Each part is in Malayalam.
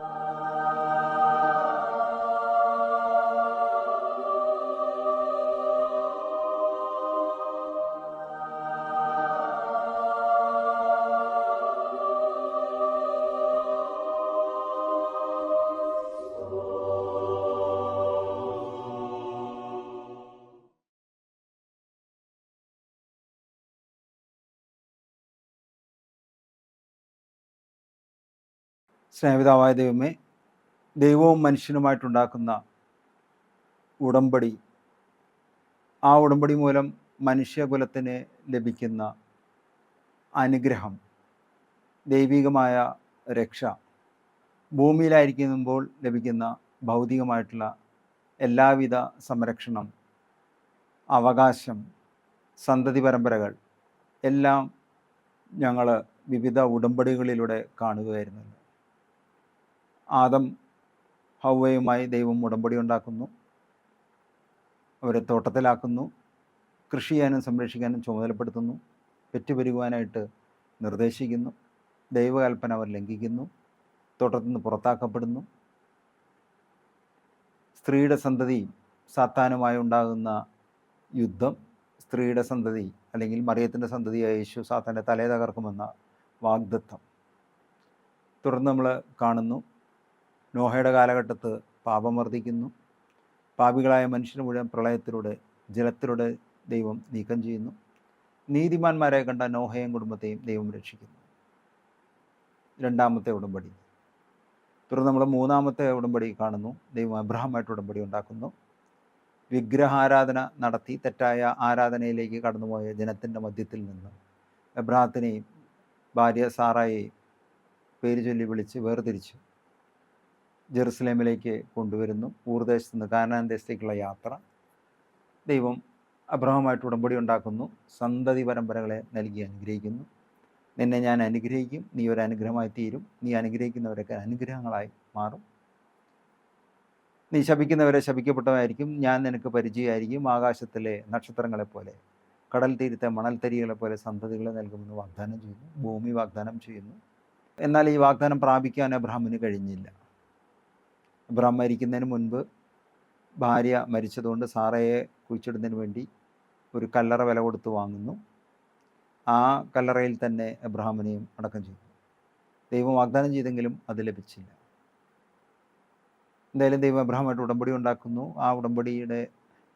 you സ്നേഹിതാവായ ദൈവമേ ദൈവവും മനുഷ്യനുമായിട്ടുണ്ടാക്കുന്ന ഉടമ്പടി ആ ഉടമ്പടി മൂലം മനുഷ്യകുലത്തിന് ലഭിക്കുന്ന അനുഗ്രഹം ദൈവികമായ രക്ഷ ഭൂമിയിലായിരിക്കുമ്പോൾ ലഭിക്കുന്ന ഭൗതികമായിട്ടുള്ള എല്ലാവിധ സംരക്ഷണം അവകാശം സന്തതി പരമ്പരകൾ എല്ലാം ഞങ്ങൾ വിവിധ ഉടമ്പടികളിലൂടെ കാണുകയായിരുന്നല്ലോ ആദം ഹൗവയുമായി ദൈവം ഉടമ്പടി ഉണ്ടാക്കുന്നു. അവരെ തോട്ടത്തിലാക്കുന്നു. കൃഷി ചെയ്യാനും സംരക്ഷിക്കാനും ചുമതലപ്പെടുത്തുന്നു. പെറ്റുപെരുകുവാനായിട്ട് നിർദ്ദേശിക്കുന്നു. ദൈവകൽപ്പന അവർ ലംഘിക്കുന്നു. തോട്ടത്തിൽ നിന്ന് പുറത്താക്കപ്പെടുന്നു. സ്ത്രീയുടെ സന്തതി സാത്താനുമായി ഉണ്ടാകുന്ന യുദ്ധം സ്ത്രീയുടെ സന്തതി അല്ലെങ്കിൽ മറിയത്തിന്റെ സന്തതിയായ യേശു സാത്താന്റെ തലേ തകർക്കുമെന്ന വാഗ്ദത്വം തുടർന്ന് നമ്മൾ കാണുന്നു. നോഹയുടെ കാലഘട്ടത്ത് പാപം വർദ്ധിക്കുന്നു. പാപികളായ മനുഷ്യന് മുഴുവൻ പ്രളയത്തിലൂടെ ജലത്തിലൂടെ ദൈവം നീക്കം ചെയ്യുന്നു. നീതിമാന്മാരെ കണ്ട നോഹയും കുടുംബത്തെയും ദൈവം രക്ഷിക്കുന്നു. രണ്ടാമത്തെ ഉടമ്പടി. തുടർന്ന് നമ്മൾ മൂന്നാമത്തെ ഉടമ്പടി കാണുന്നു. ദൈവം അബ്രഹാമായിട്ട് ഉടമ്പടി ഉണ്ടാക്കുന്നു. വിഗ്രഹാരാധന നടത്തി തെറ്റായ ആരാധനയിലേക്ക് കടന്നുപോയ ജനത്തിന്റെ മധ്യത്തിൽ നിന്ന് എബ്രാഹത്തിനെയും ഭാര്യ സാറായെയും പേര് ചൊല്ലി വിളിച്ച് വേർതിരിച്ചു. ജെറുസലേമിലേക്ക് കൊണ്ടുവരുന്നു. ഊർദേശത്ത് നിന്ന് കാനാൻ ദേശത്തേക്കുള്ള യാത്ര. ദൈവം അബ്രഹമായിട്ട് ഉടമ്പടി ഉണ്ടാക്കുന്നു. സന്തതി പരമ്പരകളെ നൽകി അനുഗ്രഹിക്കുന്നു. നിന്നെ ഞാൻ അനുഗ്രഹിക്കും. നീ ഒരു അനുഗ്രഹമായി തീരും. നീ അനുഗ്രഹിക്കുന്നവരൊക്കെ അനുഗ്രഹങ്ങളായി മാറും. നീ ശപിക്കുന്നവരെ ശപിക്കപ്പെട്ടവരായിരിക്കും. ഞാൻ നിനക്ക് പരിചയമായിരിക്കും. ആകാശത്തിലെ നക്ഷത്രങ്ങളെ പോലെ കടൽ തീരത്തെ മണൽത്തരികളെ പോലെ സന്തതികളെ നൽകുമെന്ന് വാഗ്ദാനം ചെയ്യുന്നു. ഭൂമി വാഗ്ദാനം ചെയ്യുന്നു. എന്നാൽ ഈ വാഗ്ദാനം പ്രാപിക്കാൻ അബ്രഹാമിന് കഴിഞ്ഞില്ല. അബ്രഹാം മരിക്കുന്നതിന് മുൻപ് ഭാര്യ മരിച്ചതുകൊണ്ട് സാറയെ കുഴിച്ചിടുന്നതിന് വേണ്ടി ഒരു കല്ലറ വില കൊടുത്ത് വാങ്ങുന്നു. ആ കല്ലറയിൽ തന്നെ എബ്രഹാമിനെയും അടക്കം ചെയ്തു. ദൈവം വാഗ്ദാനം ചെയ്തെങ്കിലും അത് ലഭിച്ചില്ല. എന്തായാലും ദൈവം എബ്രഹാമായിട്ട് ഉടമ്പടി ഉണ്ടാക്കുന്നു. ആ ഉടമ്പടിയുടെ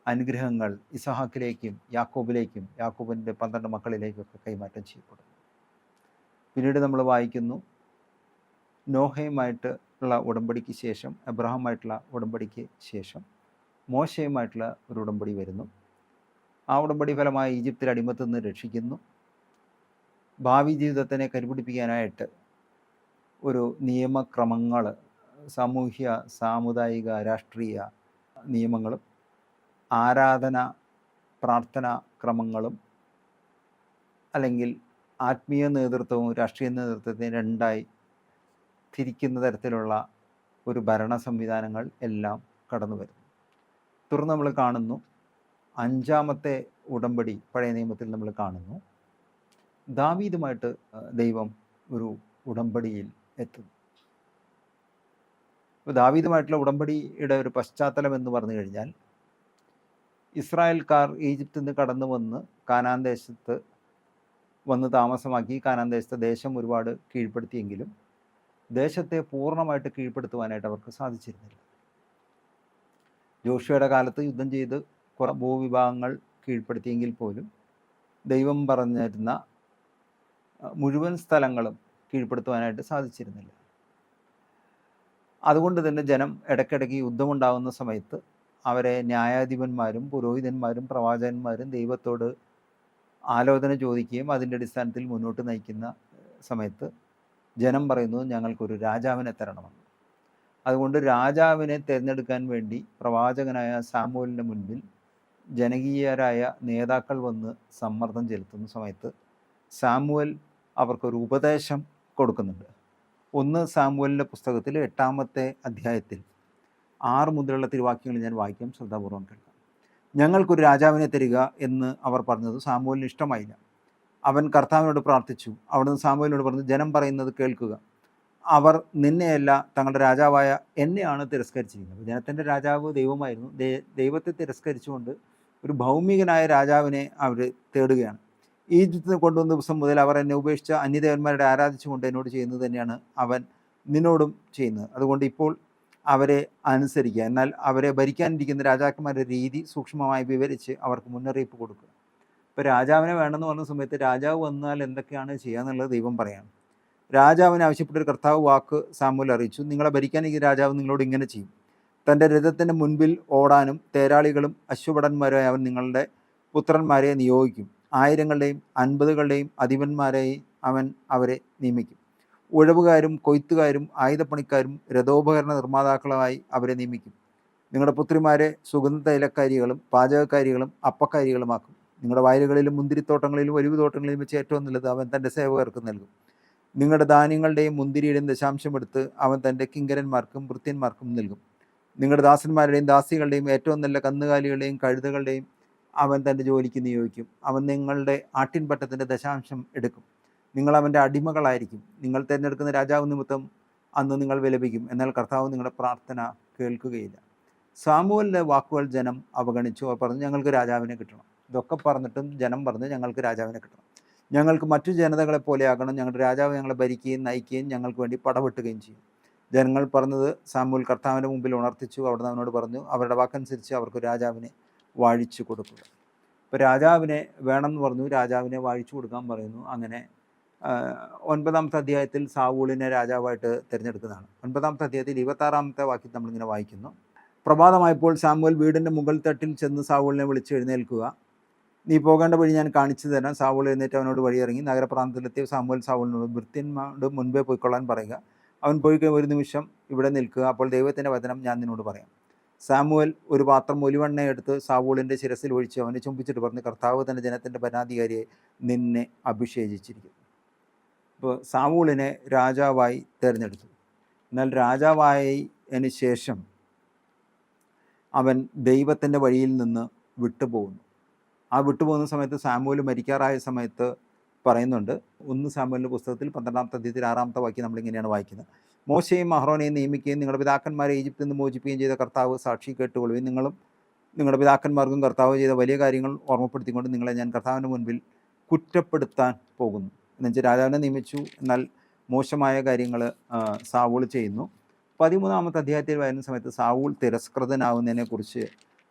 അനുഗ്രഹങ്ങൾ ഇസഹാക്കിലേക്കും യാക്കോബിലേക്കും യാക്കോബിന്റെ പന്ത്രണ്ട് മക്കളിലേക്കൊക്കെ കൈമാറ്റം ചെയ്യപ്പെടുന്നു. പിന്നീട് നമ്മൾ വായിക്കുന്നു. നോഹയുമായിട്ട് ഉള്ള ഉടമ്പടിക്ക് ശേഷം എബ്രഹാമായിട്ടുള്ള ഉടമ്പടിക്ക് ശേഷം മോശയുമായിട്ടുള്ള ഒരു ഉടമ്പടി വരുന്നു. ആ ഉടമ്പടി ഫലമായി ഈജിപ്തിൽ അടിമത്തിൽ നിന്ന് രക്ഷിക്കുന്നു. ഭാവി ജീവിതത്തിനെ കരുപിടിപ്പിക്കാനായിട്ട് ഒരു നിയമക്രമങ്ങൾ സാമൂഹ്യ സാമുദായിക രാഷ്ട്രീയ നിയമങ്ങളും ആരാധന പ്രാർത്ഥന ക്രമങ്ങളും അല്ലെങ്കിൽ ആത്മീയ നേതൃത്വവും രാഷ്ട്രീയ നേതൃത്വത്തെയും രണ്ടായി തിരിക്കുന്ന തരത്തിലുള്ള ഒരു ഭരണ സംവിധാനങ്ങൾ എല്ലാം കടന്നു വരുന്നു. തുടർന്ന് നമ്മൾ കാണുന്നു അഞ്ചാമത്തെ ഉടമ്പടി പഴയ നിയമത്തിൽ നമ്മൾ കാണുന്നു. ദാവീദുമായിട്ട് ദൈവം ഒരു ഉടമ്പടിയിൽ എത്തുന്നു. ഇപ്പോൾ ദാവീദുമായിട്ടുള്ള ഉടമ്പടിയുടെ ഒരു പശ്ചാത്തലം എന്ന് പറഞ്ഞു കഴിഞ്ഞാൽ ഇസ്രായേൽക്കാർ ഈജിപ്തിൽ നിന്ന് കടന്നു വന്ന് കാനാൻ ദേശത്ത് വന്ന് താമസമാക്കി കാനാൻ ദേശത്തെ ദേശം ഒരുപാട് കീഴ്പ്പെടുത്തിയെങ്കിലും ദേശത്തെ പൂർണമായിട്ട് കീഴ്പ്പെടുത്തുവാനായിട്ട് അവർക്ക് സാധിച്ചിരുന്നില്ല. ജോഷിയുടെ കാലത്ത് യുദ്ധം ചെയ്ത് കുറേ ഭൂവിഭാഗങ്ങൾ കീഴ്പ്പെടുത്തിയെങ്കിൽ പോലും ദൈവം പറഞ്ഞിരുന്ന മുഴുവൻ സ്ഥലങ്ങളും കീഴ്പ്പെടുത്തുവാനായിട്ട് സാധിച്ചിരുന്നില്ല. അതുകൊണ്ട് തന്നെ ജനം ഇടയ്ക്കിടയ്ക്ക് യുദ്ധമുണ്ടാകുന്ന സമയത്ത് അവരെ ന്യായാധിപന്മാരും പുരോഹിതന്മാരും പ്രവാചകന്മാരും ദൈവത്തോട് ആലോചന ചോദിക്കുകയും അതിന്റെ അടിസ്ഥാനത്തിൽ മുന്നോട്ട് നയിക്കുന്ന സമയത്ത് ജനം പറയുന്നത് ഞങ്ങൾക്കൊരു രാജാവിനെ തരണമെന്ന്. അതുകൊണ്ട് രാജാവിനെ തിരഞ്ഞെടുക്കാൻ വേണ്ടി പ്രവാചകനായ സാമുവലിന്റെ മുൻപിൽ ജനകീയരായ നേതാക്കൾ വന്ന് സമ്മർദ്ദം ചെലുത്തുന്ന സമയത്ത് സാമുവൽ അവർക്കൊരു ഉപദേശം കൊടുക്കുന്നുണ്ട്. ഒന്ന് സാമുവലിന്റെ പുസ്തകത്തിൽ എട്ടാമത്തെ അധ്യായത്തിൽ ആറ് മുതലുള്ള തിരുവാക്യങ്ങൾ ഞാൻ വായിക്കാം ശ്രദ്ധാപൂർവം കേൾക്കാം. ഞങ്ങൾക്കൊരു രാജാവിനെ തരിക എന്ന് അവർ പറഞ്ഞത് സാമുവലിന് ഇഷ്ടമായില്ല. അവൻ കർത്താവിനോട് പ്രാർത്ഥിച്ചു. അവിടുന്ന് സാമുവലിനോട് പറഞ്ഞു ജനം പറയുന്നത് കേൾക്കുക. അവർ നിന്നെയല്ല തങ്ങളുടെ രാജാവായ എന്നെയാണ് തിരസ്കരിച്ചിരിക്കുന്നത്. ജനത്തിന്റെ രാജാവ് ദൈവമായിരുന്നു. ദൈവത്തെ തിരസ്കരിച്ചുകൊണ്ട് ഒരു ഭൗമികനായ രാജാവിനെ അവർ തേടുകയാണ്. ഈജിപ്തിൽ കൊണ്ടുവന്ന ദിവസം മുതൽ അവർ എന്നെ ഉപേക്ഷിച്ച അന്യദേവന്മാരുടെ ആരാധിച്ചുകൊണ്ട് എന്നോട് ചെയ്യുന്നത് തന്നെയാണ് അവൻ നിന്നോടും ചെയ്യുന്നത്. അതുകൊണ്ട് ഇപ്പോൾ അവരെ അനുസരിക്കുക. എന്നാൽ അവരെ ഭരിക്കാനിരിക്കുന്ന രാജാക്കന്മാരുടെ രീതി സൂക്ഷ്മമായി വിവരിച്ച് അവർക്ക് മുന്നറിയിപ്പ് കൊടുക്കുക. ഇപ്പോൾ രാജാവിനെ വേണമെന്ന് പറഞ്ഞ സമയത്ത് രാജാവ് വന്നാൽ എന്തൊക്കെയാണ് ചെയ്യുക എന്നുള്ളത് ദൈവം പറയാണ്. രാജാവിന് ആവശ്യപ്പെട്ട ഒരു കർത്താവ് വാക്ക് സാമൂൽ അറിയിച്ചു. നിങ്ങളെ ഭരിക്കാൻ ഈ രാജാവ് നിങ്ങളോട് ഇങ്ങനെ ചെയ്യും. തന്റെ രഥത്തിന്റെ മുൻപിൽ ഓടാനും തേരാളികളും അശ്വഭടന്മാരായ അവൻ നിങ്ങളുടെ പുത്രന്മാരെ നിയോഗിക്കും. ആയിരങ്ങളുടെയും അൻപതുകളുടെയും അധിപന്മാരായി അവൻ അവരെ നിയമിക്കും. ഉഴവുകാരും കൊയ്ത്തുകാരും ആയുധപ്പണിക്കാരും രഥോപകരണ നിർമ്മാതാക്കളുമായി അവരെ നിയമിക്കും. നിങ്ങളുടെ പുത്രിമാരെ സുഗന്ധ തൈലക്കാരികളും പാചകക്കാരികളും അപ്പക്കാരികളുമാക്കും. നിങ്ങളുടെ വയലുകളിലും മുന്തിരിത്തോട്ടങ്ങളിലും ഒലിവ് തോട്ടങ്ങളിലും വെച്ച് ഏറ്റവും നല്ലത് അവൻ തന്റെ സേവകർക്ക് നൽകും. നിങ്ങളുടെ ധാന്യങ്ങളുടെയും മുന്തിരിയുടെയും ദശാംശം എടുത്ത് അവൻ തന്റെ കിങ്കരന്മാർക്കും വൃത്യന്മാർക്കും നൽകും. നിങ്ങളുടെ ദാസന്മാരുടെയും ദാസികളുടെയും ഏറ്റവും നല്ല കന്നുകാലികളുടെയും കഴുതകളുടെയും അവൻ തന്റെ ജോലിക്ക് നിയോഗിക്കും. അവൻ നിങ്ങളുടെ ആട്ടിൻപട്ടത്തിന്റെ ദശാംശം എടുക്കും. നിങ്ങൾ അവന്റെ അടിമകളായിരിക്കും. നിങ്ങൾ തിരഞ്ഞെടുക്കുന്ന രാജാവ് നിമിത്തം അന്ന് നിങ്ങൾ വിലപിക്കും. എന്നാൽ കർത്താവ് നിങ്ങളുടെ പ്രാർത്ഥന കേൾക്കുകയില്ല. സാമൂഹലിന്റെ വാക്കുകൾ ജനം അവഗണിച്ചു. പറഞ്ഞു ഞങ്ങൾക്ക് രാജാവിനെ കിട്ടണം. ഇതൊക്കെ പറഞ്ഞിട്ടും ജനം പറഞ്ഞ് ഞങ്ങൾക്ക് രാജാവിനെ കിട്ടണം. ഞങ്ങൾക്ക് മറ്റു ജനതകളെ പോലെ ആകണം. ഞങ്ങളുടെ രാജാവ് ഞങ്ങളെ ഭരിക്കുകയും നയിക്കുകയും ഞങ്ങൾക്ക് വേണ്ടി പടവെട്ടുകയും ചെയ്യും. ജനങ്ങൾ പറഞ്ഞത് സാമൂൽ കർത്താവിന്റെ മുമ്പിൽ ഉണർത്തിച്ചു. അവിടുന്ന് അവനോട് പറഞ്ഞു അവരുടെ വാക്കനുസരിച്ച് അവർക്ക് രാജാവിനെ വാഴിച്ചു കൊടുക്കുക. ഇപ്പോൾ രാജാവിനെ വേണമെന്ന് പറഞ്ഞു. രാജാവിനെ വാഴിച്ചു കൊടുക്കാൻ പറയുന്നു. അങ്ങനെ ഒൻപതാമത്തെ അധ്യായത്തിൽ സാവൂളിനെ രാജാവായിട്ട് തിരഞ്ഞെടുക്കുന്നതാണ്. ഒൻപതാമത്തെ അധ്യായത്തിൽ ഇരുപത്താറാമത്തെ വാക്യം നമ്മളിങ്ങനെ വായിക്കുന്നു. പ്രഭാതമായപ്പോൾ സാമുവൽ വീടിന്റെ മുകൾ തട്ടിൽ ചെന്ന് സാവൂളിനെ വിളിച്ച് എഴുന്നേൽക്കുക. നീ പോകേണ്ട വഴി ഞാൻ കാണിച്ചു തരാം. സാവൂൾ എഴുന്നേറ്റ് അവനോട് വഴിയിറങ്ങി. നഗരപ്രാന്തത്തിലെത്തിയ സാമുവൽ സാവൂളിനോട് വൃത്യന്മാരോട് മുൻപേ പോയിക്കൊള്ളാൻ പറയുക. അവൻ പോയി ഒരു നിമിഷം ഇവിടെ നിൽക്കുക. അപ്പോൾ ദൈവത്തിന്റെ വചനം ഞാൻ നിന്നോട് പറയാം. സാമുവൽ ഒരു പാത്രം ഒലിവെണ്ണ എടുത്ത് സാവൂളിന്റെ ശിരസിൽ ഒഴിച്ച് അവനെ ചുംബിച്ചിട്ട് പറഞ്ഞു കർത്താവ് തന്റെ ജനത്തിന്റെ ഭരണാധികാരിയെ നിന്നെ അഭിഷേചിച്ചിരിക്കുന്നു. അപ്പോൾ സാവൂളിനെ രാജാവായി തിരഞ്ഞെടുത്തു. എന്നാൽ രാജാവായതിനു ശേഷം അവൻ ദൈവത്തിന്റെ വഴിയിൽ നിന്ന് വിട്ടുപോകുന്നു. ആ വിട്ടുപോകുന്ന സമയത്ത് സാമുവൽ മരിക്കാറായ സമയത്ത് പറയുന്നുണ്ട്. ഒന്ന് സാമുവലിന്റെ പുസ്തകത്തിൽ പന്ത്രണ്ടാമത്തെ അധ്യയത്തിൽ ആറാമത്തെ വാക്യം നമ്മളിങ്ങനെയാണ് വായിക്കുന്നത്. മോശയും മഹ്റോനെയും നിയമിക്കുകയും നിങ്ങളുടെ പിതാക്കന്മാരെ ഈജിപ്തിൽ നിന്ന് മോചിപ്പിക്കുകയും ചെയ്ത കർത്താവ് സാക്ഷി കേട്ടുകൊള്ളുകയും നിങ്ങളും നിങ്ങളുടെ പിതാക്കന്മാർക്കും കർത്താവ് ചെയ്ത വലിയ കാര്യങ്ങൾ ഓർമ്മപ്പെടുത്തിക്കൊണ്ട് നിങ്ങളെ ഞാൻ കർത്താവിന്റെ മുൻപിൽ കുറ്റപ്പെടുത്താൻ പോകുന്നു. എന്നുവെച്ചാൽ രാജാവിനെ നിയമിച്ചു. എന്നാൽ മോശമായ കാര്യങ്ങൾ സാവൂൾ ചെയ്യുന്നു. പതിമൂന്നാമത്തെ അധ്യായത്തിൽ വരുന്ന സമയത്ത് സാവൂൾ തിരസ്കൃതനാവുന്നതിനെക്കുറിച്ച്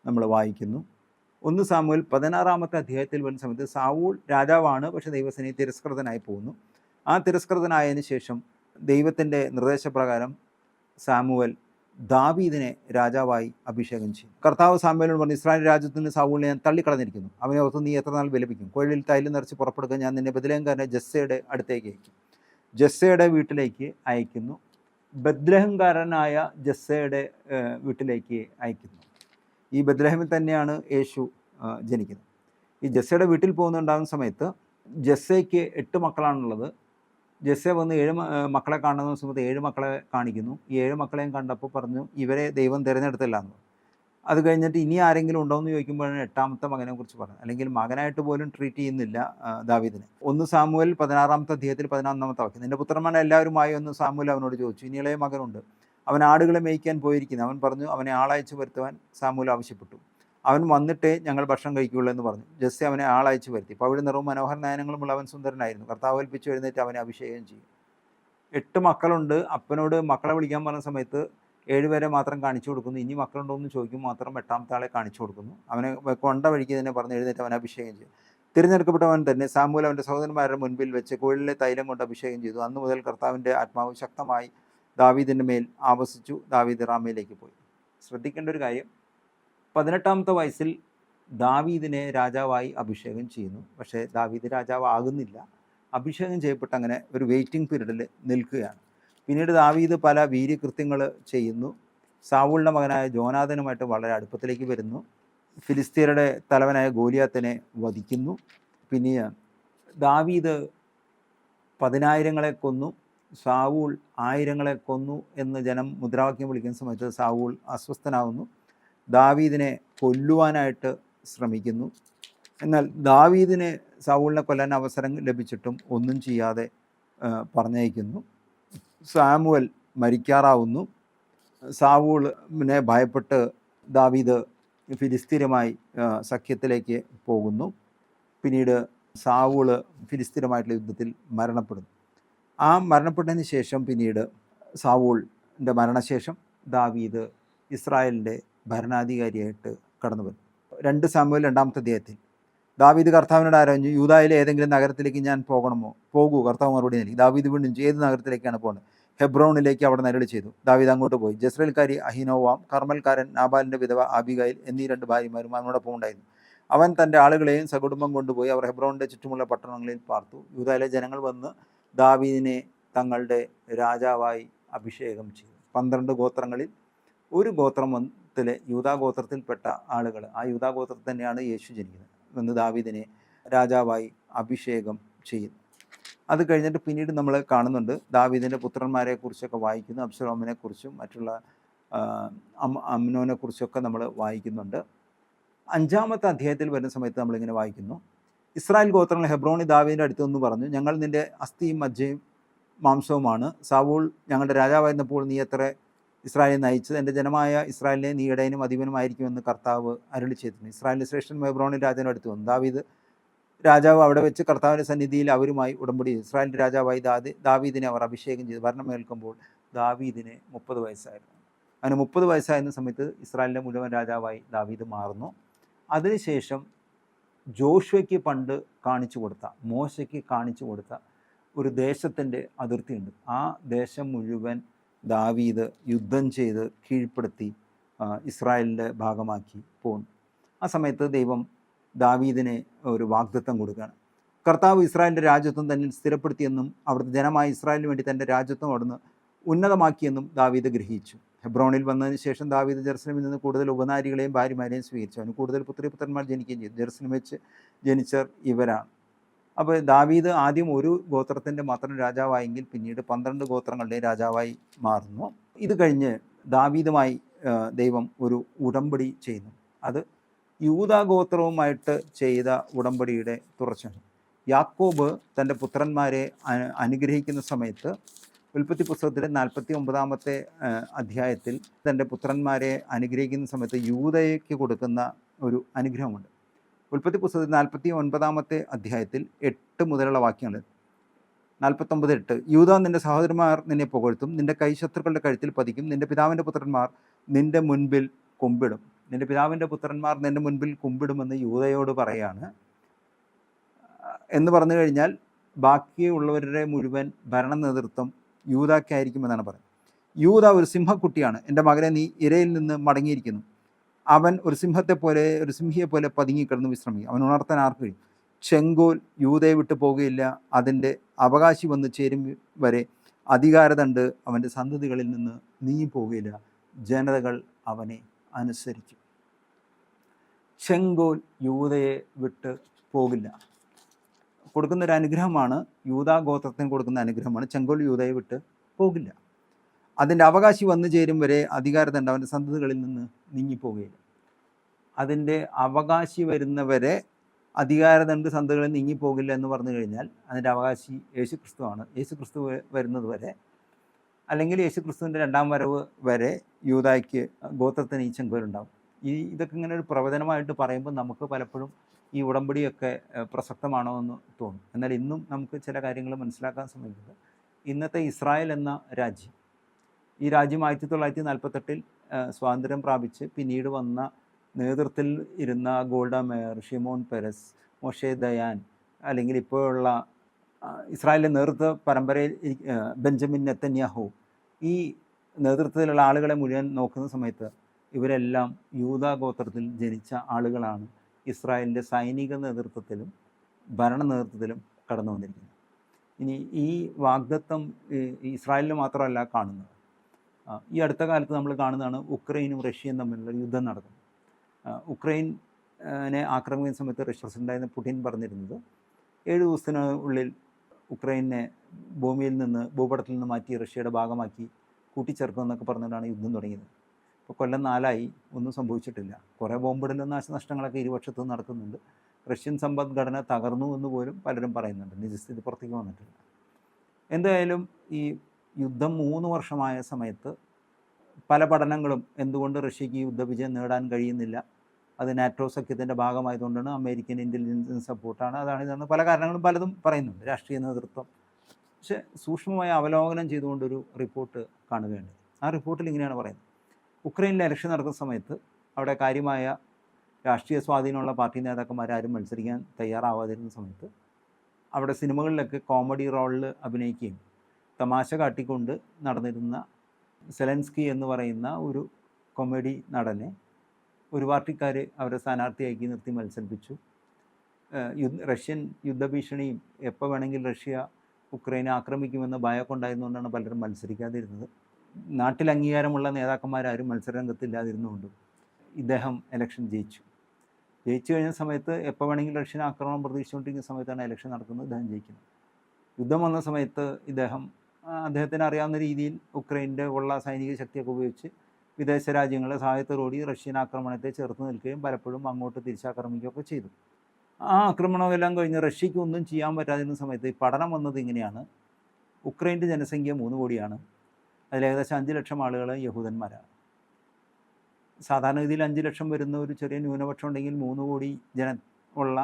നമ്മൾ വായിക്കുന്നു. ഒന്ന് സാമൂൽ പതിനാറാമത്തെ അധ്യായത്തിൽ വരുന്ന സമയത്ത് സാവൂൾ രാജാവാണ് പക്ഷേ ദൈവസേനയിൽ തിരസ്കൃതനായി പോകുന്നു. ആ തിരസ്കൃതനായതിന് ശേഷം ദൈവത്തിന്റെ നിർദ്ദേശപ്രകാരം സാമുവൽ ദാവീദിനെ രാജാവായി അഭിഷേകം ചെയ്യും. കർത്താവ് സാമുവലിനോട് പറഞ്ഞു ഇസ്രായേൽ രാജ്യത്ത് നിന്ന് സാവൂളിനെ ഞാൻ തള്ളിക്കളഞ്ഞിരിക്കുന്നു. അവനെ ഓർത്ത് നീ എത്ര നാൾ വിലപിക്കും? കോഴിൽ തൈൽ നിറച്ച് പുറപ്പെടുക ഞാൻ നിന്നെ ബദലേങ്കാരനെ ജസ്സയുടെ അടുത്തേക്ക് അയക്കും. ജസ്സയുടെ വീട്ടിലേക്ക് അയക്കുന്നു. ബദ്രഹംകാരനായ ജസ്സയുടെ വീട്ടിലേക്ക് അയക്കുന്നു. ഈ ബദ്രഹമിൽ തന്നെയാണ് യേശു ജനിക്കുന്നത്. ഈ ജസ്സയുടെ വീട്ടിൽ പോകുന്നുണ്ടാകുന്ന സമയത്ത് ജസ്സയ്ക്ക് എട്ട് മക്കളാണുള്ളത്. ജസ്സ വന്ന് ഏഴ് മക്കളെ കാണുന്ന സമയത്ത് ഏഴ് മക്കളെ കാണിക്കുന്നു. ഈ ഏഴ് മക്കളെയും കണ്ടപ്പോൾ പറഞ്ഞു ഇവരെ ദൈവം തിരഞ്ഞെടുത്തില്ല എന്ന് അത് കഴിഞ്ഞിട്ട് ഇനി ആരെങ്കിലും ഉണ്ടോ എന്ന് ചോദിക്കുമ്പോഴാണ് എട്ടാമത്തെ മകനെ കുറിച്ച് പറഞ്ഞത്. അല്ലെങ്കിൽ മകനായിട്ട് പോലും ട്രീറ്റ് ചെയ്യുന്നില്ല ദാവീദിനെ. ഒന്ന് സാമുവൽ പതിനാറാമത്തെ അധ്യായത്തിൽ പതിനൊന്നാമത്തെ വാക്യം നിന്റെ പുത്രന്മാരെ എല്ലാവരുമായി ഒന്ന് സാമുവൽ അവനോട് ചോദിച്ചു. ഇനി ഇളയ മകനുണ്ട്. അവൻ ആടുകളെ മേയ്ക്കാൻ പോയിരിക്കുന്നു. അവൻ പറഞ്ഞു അവനെ ആളയച്ചു വരുത്തുവാൻ സാമൂല ആവശ്യപ്പെട്ടു. അവൻ വന്നിട്ടേ ഞങ്ങൾ ഭക്ഷണം കഴിക്കുകയുള്ളൂ എന്ന് പറഞ്ഞു. ജസ്റ്റ് അവനെ ആളയച്ചു വരുത്തി. പവിഴ നിറവും മനോഹര നയനങ്ങളുമുള്ള അവൻ സുന്ദരനായിരുന്നു. കർത്താവ് ഏൽപ്പിച്ചു എഴുന്നേറ്റ് അവനെ അഭിഷേകം ചെയ്യും. എട്ട് മക്കളുണ്ട്. അപ്പനോട് മക്കളെ വിളിക്കാൻ പറഞ്ഞ സമയത്ത് ഏഴുപേരെ മാത്രം കാണിച്ചു കൊടുക്കുന്നു. ഇനി മക്കളുണ്ടോ എന്ന് ചോദിക്കും മാത്രം എട്ടാമത്തെ ആളെ കാണിച്ചു കൊടുക്കുന്നു. അവനെ കൊണ്ട വഴിക്ക് തന്നെ പറഞ്ഞ് എഴുന്നേറ്റ് അവനെ അഭിഷേകം ചെയ്യും. തിരഞ്ഞെടുക്കപ്പെട്ടവൻ തന്നെ സാമൂൽ അവന്റെ സഹോദരന്മാരുടെ മുൻപിൽ വെച്ച് കുഴലിലെ തൈലം കൊണ്ട് അഭിഷേകം ചെയ്തു. അന്ന് മുതൽ കർത്താവിന്റെ ആത്മാവ് ശക്തമായി ദാവീദിന്റെ മേൽ ആവസിച്ചു ദാവീദ് റാമയിലേക്ക് പോയി. ശ്രദ്ധിക്കേണ്ട ഒരു കാര്യം പതിനെട്ടാമത്തെ വയസ്സിൽ ദാവീദിനെ രാജാവായി അഭിഷേകം ചെയ്യുന്നു. പക്ഷേ ദാവീദ് രാജാവ് ആകുന്നില്ല അഭിഷേകം ചെയ്യപ്പെട്ട് അങ്ങനെ ഒരു വെയിറ്റിംഗ് പീരീഡിൽ നിൽക്കുകയാണ്. പിന്നീട് ദാവീദ് പല വീര്യകൃത്യങ്ങൾ ചെയ്യുന്നു. സാവൂളിന്റെ മകനായ ജോനാഥനുമായിട്ട് വളരെ അടുപ്പത്തിലേക്ക് വരുന്നു. ഫിലിസ്തീനയുടെ തലവനായ ഗോലിയാത്തിനെ വധിക്കുന്നു. പിന്നെ ദാവീദ് പതിനായിരങ്ങളെ കൊന്നു. സാവൂൾ ആയിരങ്ങളെ കൊന്നു എന്ന് ജനം മുദ്രാവാക്യം വിളിക്കുന്ന സമയത്ത് സാവൂൾ അസ്വസ്ഥനാവുന്നു. ദാവീദിനെ കൊല്ലുവാനായിട്ട് ശ്രമിക്കുന്നു. എന്നാൽ ദാവീദിനെ സാവൂളിനെ കൊല്ലാൻ അവസരം ലഭിച്ചിട്ടും ഒന്നും ചെയ്യാതെ പറഞ്ഞയക്കുന്നു. സാമുവൽ മരിക്കാറാവുന്നു. സാവൂളിനെ ഭയപ്പെട്ട് ദാവീദ് ഫിലിസ്തീനുമായി സഖ്യത്തിലേക്ക് പോകുന്നു. പിന്നീട് സാവൂൾ ഫിലിസ്തീനുമായിട്ടുള്ള യുദ്ധത്തിൽ മരണപ്പെടുന്നു. ആ മരണപ്പെട്ടതിന് ശേഷം പിന്നീട് സാവൂളിന്റെ മരണശേഷം ദാവീദ് ഇസ്രായേലിന്റെ ഭരണാധികാരിയായിട്ട് കടന്നു വരും രണ്ട് സാമുവൽ രണ്ടാമത്തെ അധ്യായത്തിൽ ദാവീദ് കർത്താവിനോട് ആരോഞ്ഞു യൂതായിലെ ഏതെങ്കിലും നഗരത്തിലേക്ക് ഞാൻ പോകണമോ? പോകൂ കർത്താവ് മറുപടി നൽകി. ദാവീദ് വീണ്ടും ഏത് നഗരത്തിലേക്കാണ് പോകുന്നത് ഹെബ്രോണിലേക്ക് അവിടെ നരളി ചെയ്തു. ദാവീദ് അങ്ങോട്ട് പോയി. ജസ്രേൽക്കാരി അഹിനോവാം കർമ്മൽക്കാരൻ നാബാലിന്റെ വിധവ ആബിഗായിൽ എന്നീ രണ്ട് ഭാര്യമാരും അവനോടൊപ്പം ഉണ്ടായിരുന്നു. അവൻ തന്റെ ആളുകളെയും സകുടുംബം കൊണ്ടുപോയി അവർ ഹെബ്രോണിന്റെ ചുറ്റുമുള്ള പട്ടണങ്ങളിൽ പാർത്തു. യൂതായിലെ ജനങ്ങൾ വന്ന് ദാവീദിനെ തങ്ങളുടെ രാജാവായി അഭിഷേകം ചെയ്തു. പന്ത്രണ്ട് ഗോത്രങ്ങളിൽ ഒരു ഗോത്രത്തിലെ യൂതാഗോത്രത്തിൽപ്പെട്ട ആളുകൾ. ആ യൂതാഗോത്രത്തിൽ തന്നെയാണ് യേശു ജനിക്കുന്നത് എന്ന് ദാവീദിനെ രാജാവായി അഭിഷേകം ചെയ്യുന്നു. അത് കഴിഞ്ഞിട്ട് പിന്നീട് നമ്മൾ കാണുന്നുണ്ട് ദാവീദിന്റെ പുത്രന്മാരെ കുറിച്ചൊക്കെ വായിക്കുന്നു അബ്സലോമിനെ കുറിച്ചും മറ്റുള്ള അമ്നോനെ കുറിച്ചൊക്കെ നമ്മൾ വായിക്കുന്നുണ്ട്. അഞ്ചാമത്തെ അധ്യായത്തിൽ വരുന്ന സമയത്ത് നമ്മളിങ്ങനെ വായിക്കുന്നു. ഇസ്രായേൽ ഗോത്രങ്ങൾ ഹെബ്രോണി ദാവീന്റെ അടുത്ത് നിന്ന് പറഞ്ഞു ഞങ്ങൾ നിന്റെ അസ്ഥിയും മജ്ജയും മാംസവുമാണ്. സാവൂൾ ഞങ്ങളുടെ രാജാവായിരുന്നപ്പോൾ നീ എത്ര ഇസ്രായേലിനെ നയിച്ചത്? എന്റെ ജനമായ ഇസ്രായേലിനെ നീ ഇടയനും അധിപനുമായിരിക്കുമെന്ന് കർത്താവ് അരുളി ചെയ്തിരുന്നു. ഇസ്രായേലിന്റെ ശ്രേഷ്ഠൻ ഹെബ്രോണി രാജാവിന്റെ അടുത്ത് വന്നു. ദാവീദ് രാജാവ് അവിടെ വെച്ച് കർത്താവിന്റെ സന്നിധിയിൽ അവരുമായി ഉടമ്പടി ഇസ്രായേലിന്റെ രാജാവായി ദാദി ദാവീദിനെ അവർ അഭിഷേകം ചെയ്തു. ഭരണമേൽക്കുമ്പോൾ ദാവീദിന് മുപ്പത് വയസ്സായിരുന്നു. അങ്ങനെ മുപ്പത് വയസ്സായിരുന്ന സമയത്ത് ഇസ്രായേലിന്റെ മുഴുവൻ രാജാവായി ദാവീദ് മാറുന്നു. അതിനുശേഷം ജോഷുവയ്ക്ക് പണ്ട് കാണിച്ചു കൊടുത്ത മോശയ്ക്ക് കാണിച്ചു കൊടുത്ത ഒരു ദേശത്തിന്റെ അതിർത്തിയുണ്ട്. ആ ദേശം മുഴുവൻ ദാവീദ് യുദ്ധം ചെയ്ത് കീഴ്പ്പെടുത്തി ഇസ്രായേലിന്റെ ഭാഗമാക്കി പോകുന്നു ആ സമയത്ത് ദൈവം ദാവീദിനെ ഒരു വാഗ്ദത്തം കൊടുക്കുകയാണ്. കർത്താവ് ഇസ്രായേലിന്റെ രാജ്യത്വം തന്നെ സ്ഥിരപ്പെടുത്തിയെന്നും അവിടുത്തെ ജനമായ ഇസ്രായേലിന് വേണ്ടി തന്റെ രാജ്യത്വം അവിടുന്ന് ഉന്നതമാക്കിയെന്നും ദാവീദ് ഗ്രഹിച്ചു. ഹെബ്രോണിൽ വന്നതിന് ശേഷം ദാവീദ് ജെറുസലമിൽ നിന്ന് കൂടുതൽ ഉപനാരികളെയും ഭാര്യമാരെയും സ്വീകരിച്ചു. അവന് കൂടുതൽ പുത്രി പുത്രന്മാർ ജനിക്കുകയും ചെയ്തു. ജെറുസലം വെച്ച് ജനിച്ചർ ഇവരാണ്. അപ്പോൾ ദാവീദ് ആദ്യം ഒരു ഗോത്രത്തിന്റെ മാത്രം രാജാവായെങ്കിൽ പിന്നീട് പന്ത്രണ്ട് ഗോത്രങ്ങളുടെ രാജാവായി മാറുന്നു. ഇത് കഴിഞ്ഞ് ദാവീദുമായി ദൈവം ഒരു ഉടമ്പടി ചെയ്യുന്നു. അത് യൂദാ ഗോത്രവുമായിട്ട് ചെയ്ത ഉടമ്പടിയുടെ തുടർച്ചയാണ്. യാക്കോബ് തന്റെ പുത്രന്മാരെ അനുഗ്രഹിക്കുന്ന സമയത്ത് ഉൽപ്പത്തി പുസ്തകത്തിലെ നാൽപ്പത്തി ഒമ്പതാമത്തെ അധ്യായത്തിൽ തന്റെ പുത്രന്മാരെ അനുഗ്രഹിക്കുന്ന സമയത്ത് യൂതയ്ക്ക് കൊടുക്കുന്ന ഒരു അനുഗ്രഹമുണ്ട്. ഉൽപ്പത്തി പുസ്തകത്തിൽ നാൽപ്പത്തി ഒൻപതാമത്തെ അധ്യായത്തിൽ എട്ട് മുതലുള്ള വാക്യങ്ങൾ. നാൽപ്പത്തൊമ്പത് എട്ട് യൂത നിന്റെ സഹോദരന്മാർ നിന്നെ പുകഴ്ത്തും നിന്റെ കൈ ശത്രുക്കളുടെ കഴുത്തിൽ പതിക്കും നിന്റെ പിതാവിന്റെ പുത്രന്മാർ നിന്റെ മുൻപിൽ കുമ്പിടും. നിന്റെ പിതാവിന്റെ പുത്രന്മാർ നിന്റെ മുൻപിൽ കുമ്പിടുമെന്ന് യൂതയോട് പറയാണ്. എന്ന് പറഞ്ഞു കഴിഞ്ഞാൽ ബാക്കിയുള്ളവരുടെ മുഴുവൻ ഭരണ നേതൃത്വം യൂതാക്കായിരിക്കുമെന്നാണ് പറയുന്നത്. യൂത ഒരു സിംഹക്കുട്ടിയാണ്. എന്റെ മകനെ നീ ഇരയിൽ നിന്ന് മടങ്ങിയിരിക്കുന്നു. അവൻ ഒരു സിംഹത്തെ പോലെ ഒരു സിംഹിയെ പോലെ പതുങ്ങി കിടന്ന് വിശ്രമിക്കും. അവൻ ഉണർത്താൻ ആർക്ക് കഴിയും? ചെങ്കോൽ യൂതയെ വിട്ടു പോകുകയില്ല. അതിന്റെ അവകാശി വന്ന് ചേരും വരെ അധികാരതണ്ട്. അവന്റെ സന്തതികളിൽ നിന്ന് നീങ്ങി പോകുകയില്ല. ജനതകൾ അവനെ അനുസരിക്കും. ചെങ്കോൽ യൂതയെ വിട്ട് പോകില്ല. കൊടുക്കുന്ന ഒരു അനുഗ്രഹമാണ് യൂതാ ഗോത്രത്തിന് കൊടുക്കുന്ന അനുഗ്രഹമാണ് ചെങ്കോൽ യൂതയെ വിട്ട് പോകില്ല. അതിന്റെ അവകാശി വന്നു ചേരും വരെ അധികാരത്തിന്റെ അവന്റെ സന്തതികളിൽ നിന്ന് നീങ്ങിപ്പോകുകയില്ല. അതിന്റെ അവകാശി വരുന്നവരെ അധികാരതണ്ട് സന്തതികളിൽ നീങ്ങിപ്പോകില്ല എന്ന് പറഞ്ഞു കഴിഞ്ഞാൽ അതിന്റെ അവകാശി യേശു ക്രിസ്തുവാണ് യേശു ക്രിസ്തു വരുന്നത് വരെ അല്ലെങ്കിൽ യേശു ക്രിസ്തുവിന്റെ രണ്ടാം വരവ് വരെ യൂതായ്ക്ക് ഗോത്രത്തിന് ഈ ചെങ്കോലുണ്ടാവും. ഈ ഇതൊക്കെ ഇങ്ങനെ ഒരു പ്രവചനമായിട്ട് പറയുമ്പോൾ നമുക്ക് പലപ്പോഴും ഈ ഉടമ്പടിയൊക്കെ പ്രസക്തമാണോ എന്ന് തോന്നും. എന്നാൽ ഇന്നും നമുക്ക് ചില കാര്യങ്ങൾ മനസ്സിലാക്കാൻ ശ്രമിക്കുന്നത് ഇന്നത്തെ ഇസ്രായേൽ എന്ന രാജ്യം ഈ രാജ്യം ആയിരത്തി തൊള്ളായിരത്തി നാൽപ്പത്തെട്ടിൽ സ്വാതന്ത്ര്യം പ്രാപിച്ച് പിന്നീട് വന്ന നേതൃത്വത്തിൽ ഇരുന്ന Golda Meir Shimon Peres Moshe Dayan അല്ലെങ്കിൽ ഇപ്പോഴുള്ള ഇസ്രായേലിന്റെ നേതൃത്വ പരമ്പരയിൽ ബെഞ്ചമിൻ നെത്തന്യാഹു ഈ നേതൃത്വത്തിലുള്ള ആളുകളെ മുഴുവൻ നോക്കുന്ന സമയത്ത് ഇവരെല്ലാം യൂത ഗോത്രത്തിൽ ജനിച്ച ആളുകളാണ്. ഇസ്രായേലിന്റെ സൈനിക നേതൃത്വത്തിലും ഭരണ നേതൃത്വത്തിലും കടന്നു വന്നിരിക്കുന്നത് ഇനി ഈ വാഗ്ദത്വം ഇസ്രായേലിൽ മാത്രമല്ല കാണുന്നത്. ഈ അടുത്ത കാലത്ത് നമ്മൾ കാണുന്നതാണ് ഉക്രൈനും റഷ്യയും തമ്മിലുള്ള യുദ്ധം നടക്കുന്നത്. ഉക്രൈനെ ആക്രമിക്കുന്ന സമയത്ത് റഷ്യ പ്രസിഡന്റായിരുന്ന പുടിൻ പറഞ്ഞിരുന്നത് ഏഴ് ദിവസത്തിനുള്ളിൽ ഉക്രൈനെ ഭൂമിയിൽ നിന്ന് ഭൂപടത്തിൽ നിന്ന് മാറ്റി റഷ്യയുടെ ഭാഗമാക്കി കൂട്ടിച്ചേർക്കുമെന്നൊക്കെ പറഞ്ഞുകൊണ്ടാണ് യുദ്ധം തുടങ്ങിയത്. ഇപ്പോൾ കൊല്ലം നാലായി ഒന്നും സംഭവിച്ചിട്ടില്ല. കുറേ ബോംബിടലും നാശനഷ്ടങ്ങളൊക്കെ ഇരുപക്ഷത്തും നടക്കുന്നുണ്ട്. റഷ്യൻ സമ്പദ്ഘടന തകർന്നു എന്ന് പോലും പലരും പറയുന്നുണ്ട്. നിജസ്ഥിതി പുറത്തേക്ക് വന്നിട്ടില്ല. എന്തായാലും ഈ യുദ്ധം മൂന്ന് വർഷമായ സമയത്ത് പല പഠനങ്ങളും എന്തുകൊണ്ട് റഷ്യക്ക് യുദ്ധവിജയം നേടാൻ കഴിയുന്നില്ല അത് നാറ്റോ സഖ്യത്തിന്റെ ഭാഗമായതുകൊണ്ടാണ് അമേരിക്കൻ ഇന്റലിജൻസ് സപ്പോർട്ടാണ് അതാണ് ഇതാണ് പല കാരണങ്ങളും പലതും പറയുന്നുണ്ട്. രാഷ്ട്രീയ നേതൃത്വം. പക്ഷേ സൂക്ഷ്മമായ അവലോകനം ചെയ്തുകൊണ്ടൊരു റിപ്പോർട്ട് കാണുകയുണ്ട് ആ റിപ്പോർട്ടിൽ ഇങ്ങനെയാണ് പറയുന്നത്. ഉക്രൈനിൽ ഇലക്ഷൻ നടക്കുന്ന സമയത്ത് അവിടെ കാര്യമായ രാഷ്ട്രീയ സ്വാധീനമുള്ള പാർട്ടി നേതാക്കന്മാരാരും മത്സരിക്കാൻ തയ്യാറാവാതിരുന്ന സമയത്ത് അവിടെ സിനിമകളിലൊക്കെ കോമഡി റോളിൽ അഭിനയിക്കുകയും തമാശ കാട്ടിക്കൊണ്ട് നടന്നിരുന്ന സെലൻസ്കി എന്ന് പറയുന്ന ഒരു കോമഡി നടനെ ഒരു പാർട്ടിക്കാർ അവരെ സ്ഥാനാർത്ഥിയാക്കി നിർത്തി മത്സരിപ്പിച്ചു. റഷ്യൻ യുദ്ധഭീഷണിയും എപ്പോൾ വേണമെങ്കിൽ റഷ്യ ഉക്രൈനെ ആക്രമിക്കുമെന്ന് ഭയമൊക്കെ ഉണ്ടായിരുന്നുകൊണ്ടാണ് പലരും മത്സരിക്കാതിരുന്നത്. നാട്ടിൽ അംഗീകാരമുള്ള നേതാക്കന്മാരാരും മത്സരരംഗത്തില്ലാതിരുന്നുകൊണ്ടും ഇദ്ദേഹം ഇലക്ഷൻ ജയിച്ചു. ജയിച്ചു കഴിഞ്ഞ സമയത്ത് എപ്പോൾ വേണമെങ്കിലും റഷ്യൻ ആക്രമണം പ്രതീക്ഷിച്ചുകൊണ്ടിരിക്കുന്ന സമയത്താണ് ഇലക്ഷൻ നടക്കുന്നത് ഇദ്ദേഹം ജയിക്കുന്നത്. യുദ്ധം വന്ന സമയത്ത് ഇദ്ദേഹം അദ്ദേഹത്തിന് അറിയാവുന്ന രീതിയിൽ ഉക്രൈന്റെ ഉള്ള സൈനിക ശക്തിയൊക്കെ ഉപയോഗിച്ച് വിദേശ രാജ്യങ്ങളെ സഹായത്തോടുകൂടി റഷ്യൻ ആക്രമണത്തെ ചെറുത്ത് നിൽക്കുകയും പലപ്പോഴും അങ്ങോട്ട് തിരിച്ചാക്രമിക്കുകയൊക്കെ ചെയ്തു. ആ ആക്രമണമെല്ലാം കഴിഞ്ഞ് റഷ്യക്ക് ഒന്നും ചെയ്യാൻ പറ്റാതിരുന്ന സമയത്ത് ഈ പഠനം വന്നത് ഇങ്ങനെയാണ്. ഉക്രൈന്റെ ജനസംഖ്യ മൂന്ന് കോടിയാണ്. അതിൽ ഏകദേശം അഞ്ച് ലക്ഷം ആളുകൾ യഹൂദന്മാരാണ്. സാധാരണഗതിയിൽ അഞ്ച് ലക്ഷം വരുന്ന ഒരു ചെറിയ ന്യൂനപക്ഷം ഉണ്ടെങ്കിൽ മൂന്ന് കോടി ജന ഉള്ള